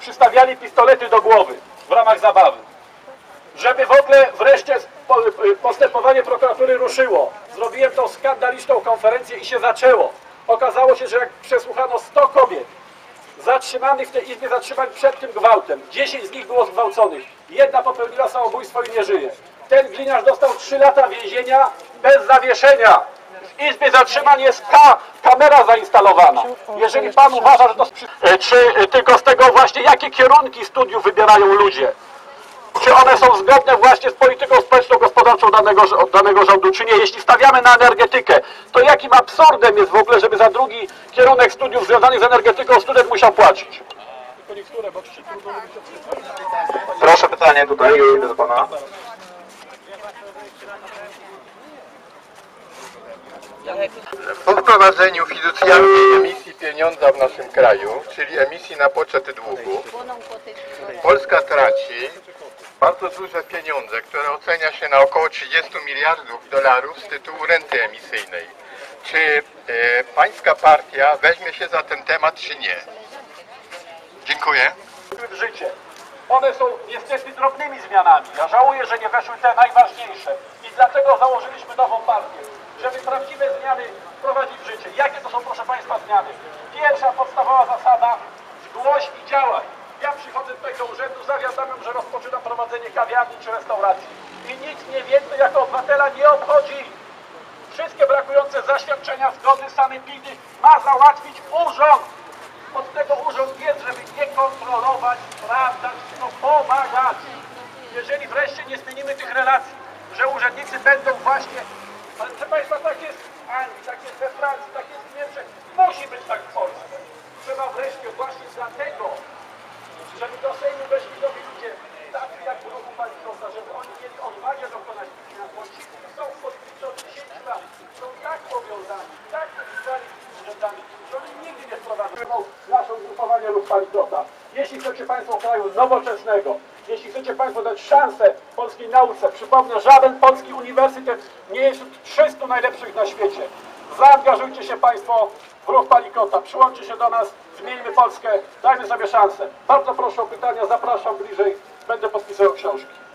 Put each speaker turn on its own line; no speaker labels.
przystawiali pistolety do głowy w ramach zabawy. Żeby w ogóle wreszcie po- postępowanie prokuratury ruszyło. Zrobiłem tą skandaliczną konferencję i się zaczęło. Okazało się, że jak przesłuchano 100 kobiet, zatrzymanych w tej izbie zatrzymań przed tym gwałtem. 10 z nich było zgwałconych. Jedna popełniła samobójstwo i nie żyje. Ten gliniarz dostał 3 lata więzienia bez zawieszenia. W izbie zatrzymań jest ka kamera zainstalowana. Jeżeli pan uważa, że to... E, Czy e, tylko z tego właśnie, jakie kierunki studiów wybierają ludzie? Czy one są zgodne właśnie z polityką społeczno-gospodarczą danego, danego rządu, czy nie? Jeśli stawiamy na energetykę, to jakim absurdem jest w ogóle, żeby za drugi kierunek studiów związanych z energetyką student musiał płacić?
Proszę pytanie tutaj, do pana.
Po wprowadzeniu fiducjalnej emisji pieniądza w naszym kraju, czyli emisji na poczet długu, Polska traci bardzo duże pieniądze, które ocenia się na około 30 miliardów dolarów z tytułu renty emisyjnej. Czy e, pańska partia weźmie się za ten temat, czy nie? Dziękuję.
w życie. One są niestety drobnymi zmianami. Ja żałuję, że nie weszły te najważniejsze. I dlatego założyliśmy nową partię, żeby prawdziwe zmiany wprowadzić w życie. Jakie to są, proszę Państwa, zmiany? Pierwsza podstawowa zasada, zgłoś i działaj. Ja przychodzę do urzędu, zawiadamiam, że rozpoczynam prowadzenie kawiarni czy restauracji. I nic mnie więcej jako obywatela nie obchodzi. Wszystkie brakujące zaświadczenia, zgody, sanepidy ma załatwić urząd. Od tego urząd jest, żeby nie kontrolować, sprawdzać, tylko pomagać. Jeżeli wreszcie nie zmienimy tych relacji, że urzędnicy będą właśnie, ale proszę Państwa, tak jest w Anglii, tak jest we Francji, tak jest w Niemczech, musi być tak w Polsce. Trzeba wreszcie właśnie dlatego, żeby do Sejmu weszli nowi ludzie, tacy jak w ruchu Pani Kosta, żeby oni mieli odwagę dokonać tych zmian, bo ci, są od 10 lat, są tak powiązani, tak powiązani z urzędami, że oni nigdy nie wprowadzą naszą grupowanie lub Pani Kosta. Jeśli chcecie Państwo kraju nowoczesnego, jeśli chcecie Państwo dać szansę polskiej nauce, przypomnę, żaden polski uniwersytet nie jest wśród 300 najlepszych na świecie. Zaangażujcie się Państwo w ruch Palikota, przyłączcie się do nas, zmieńmy Polskę, dajmy sobie szansę. Bardzo proszę o pytania, zapraszam bliżej, będę podpisywał książki.